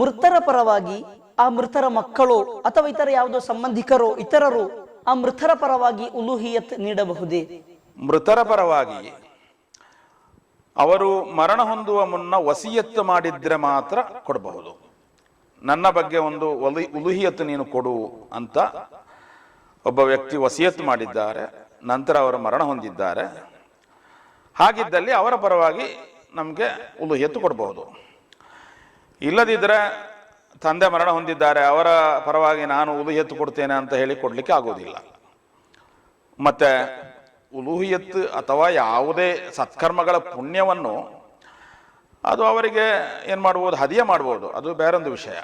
ಮೃತರ ಪರವಾಗಿ ಆ ಮೃತರ ಮಕ್ಕಳು ಅಥವಾ ಇತರ ಯಾವುದೋ ಸಂಬಂಧಿಕರು, ಇತರರು ಆ ಮೃತರ ಪರವಾಗಿ ಉಲುಹಿಯತ್ ನೀಡಬಹುದೇ? ಮೃತರ ಪರವಾಗಿ ಅವರು ಮರಣ ಹೊಂದುವ ಮುನ್ನ ವಸಿಯತ್ತು ಮಾಡಿದ್ರೆ ಮಾತ್ರ ಕೊಡಬಹುದು. ನನ್ನ ಬಗ್ಗೆ ಒಂದು ಒಲಿ ಉಲುಹಿಯತ್ತು ನೀನು ಕೊಡು ಅಂತ ಒಬ್ಬ ವ್ಯಕ್ತಿ ವಸಿಯತ್ತು ಮಾಡಿದ್ದಾರೆ, ನಂತರ ಅವರು ಮರಣ ಹೊಂದಿದ್ದಾರೆ. ಹಾಗಿದ್ದಲ್ಲಿ ಅವರ ಪರವಾಗಿ ನಮಗೆ ಉಲುಹಿಯತ್ತು ಕೊಡಬಹುದು. ಇಲ್ಲದಿದ್ದರೆ ತಂದೆ ಮರಣ ಹೊಂದಿದ್ದಾರೆ, ಅವರ ಪರವಾಗಿ ನಾನು ಉಲುಹಿಯತ್ತು ಕೊಡ್ತೇನೆ ಅಂತ ಹೇಳಿ ಕೊಡಲಿಕ್ಕೆ ಆಗೋದಿಲ್ಲ. ಮತ್ತು ಉಲೂಹಿಯತ್ ಅಥವಾ ಯಾವುದೇ ಸತ್ಕರ್ಮಗಳ ಪುಣ್ಯವನ್ನು ಅದು ಅವರಿಗೆ ಏನು ಮಾಡ್ಬೋದು, ಹದಿಯ ಮಾಡ್ಬೋದು, ಅದು ಬೇರೊಂದು ವಿಷಯ.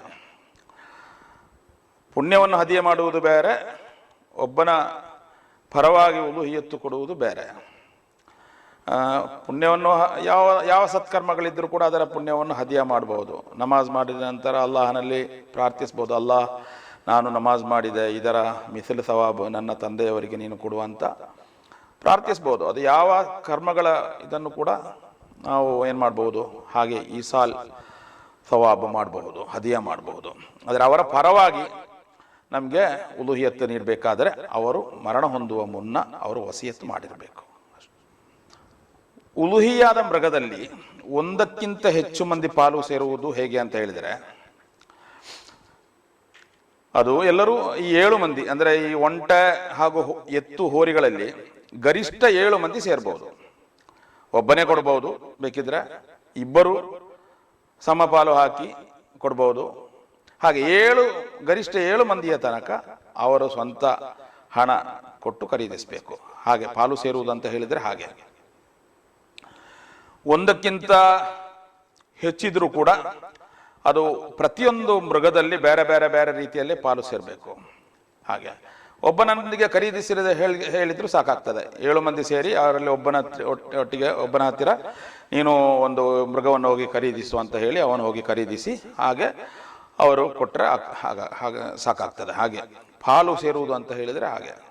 ಪುಣ್ಯವನ್ನು ಹದಿಯ ಮಾಡುವುದು ಬೇರೆ, ಒಬ್ಬನ ಪರವಾಗಿ ಉಲುಹಿಯತ್ತು ಕೊಡುವುದು ಬೇರೆ. ಪುಣ್ಯವನ್ನು ಯಾವ ಯಾವ ಸತ್ಕರ್ಮಗಳಿದ್ದರೂ ಕೂಡ ಅದರ ಪುಣ್ಯವನ್ನು ಹದಿಯ ಮಾಡಬಹುದು ನಮಾಜ್ ಮಾಡಿದ ನಂತರ ಅಲ್ಲಾಹನಲ್ಲಿ ಪ್ರಾರ್ಥಿಸ್ಬೋದು ಅಲ್ಲಾಹ್ ನಾನು ನಮಾಜ್ ಮಾಡಿದೆ, ಇದರ ಮಿಸಲು ಸವಾಬ್ ನನ್ನ ತಂದೆಯವರಿಗೆ ನೀನು ಕೊಡುವಂತ ಪ್ರಾರ್ಥಿಸ್ಬೋದು. ಅದು ಯಾವ ಕರ್ಮಗಳ ಇದನ್ನು ಕೂಡ ನಾವು ಏನು ಮಾಡ್ಬೋದು, ಹಾಗೆ ಈ ಸಾಲ್ ಸವಾಬ್ ಮಾಡಬಹುದು, ಹದಿಯ ಮಾಡಬಹುದು. ಆದರೆ ಅವರ ಪರವಾಗಿ ನಮಗೆ ಉಲುಹಿಯತ್ತು ನೀಡಬೇಕಾದರೆ ಅವರು ಮರಣ ಹೊಂದುವ ಮುನ್ನ ಅವರು ವಸಿಯತ್ತು ಮಾಡಿರಬೇಕು. ಉಲುಹಿಯಾದ ಮೃಗದಲ್ಲಿ ಒಂದಕ್ಕಿಂತ ಹೆಚ್ಚು ಮಂದಿ ಪಾಲು ಸೇರುವುದು ಹೇಗೆ ಅಂತ ಹೇಳಿದರೆ, ಅದು ಎಲ್ಲರೂ ಈ ಏಳು ಮಂದಿ, ಅಂದರೆ ಈ ಒಂಟ ಹಾಗೂ ಎತ್ತು ಹೋರಿಗಳಲ್ಲಿ ಗರಿಷ್ಠ ಏಳು ಮಂದಿ ಸೇರ್ಬೋದು. ಒಬ್ಬನೇ ಕೊಡ್ಬೋದು, ಬೇಕಿದ್ರೆ ಇಬ್ಬರು ಸಮಪಾಲು ಹಾಕಿ ಕೊಡ್ಬೋದು. ಹಾಗೆ ಏಳು, ಗರಿಷ್ಠ ಏಳು ಮಂದಿಯ ತನಕ ಅವರು ಸ್ವಂತ ಹಣ ಕೊಟ್ಟು ಖರೀದಿಸಬೇಕು. ಹಾಗೆ ಪಾಲು ಸೇರುವುದಂತ ಹೇಳಿದರೆ ಹಾಗೆ. ಒಂದಕ್ಕಿಂತ ಹೆಚ್ಚಿದ್ರೂ ಕೂಡ ಅದು ಪ್ರತಿಯೊಂದು ಮೃಗದಲ್ಲಿ ಬೇರೆ ಬೇರೆ ಬೇರೆ ರೀತಿಯಲ್ಲಿ ಪಾಲು ಸೇರಬೇಕು. ಹಾಗೆ. ಒಬ್ಬನೊಂದಿಗೆ ಖರೀದಿಸಿರದೆ ಹೇಳಿ, ಹೇಳಿದ್ರು ಸಾಕಾಗ್ತದೆ. ಏಳು ಮಂದಿ ಸೇರಿ ಅವರಲ್ಲಿ ಒಬ್ಬನ ಒಟ್ಟಿಗೆ ಒಬ್ಬನ ಹತ್ತಿರ ನೀನು ಒಂದು ಮೃಗವನ್ನು ಹೋಗಿ ಖರೀದಿಸು ಅಂತ ಹೇಳಿ ಅವನು ಹೋಗಿ ಖರೀದಿಸಿ ಹಾಗೆ ಅವರು ಕೊಟ್ಟರೆ ಹಾಗ, ಹಾಗೆ ಸಾಕಾಗ್ತದೆ. ಹಾಗೆ ಪಾಲು ಸೇರುವುದು ಅಂತ ಹೇಳಿದರೆ ಹಾಗೆ.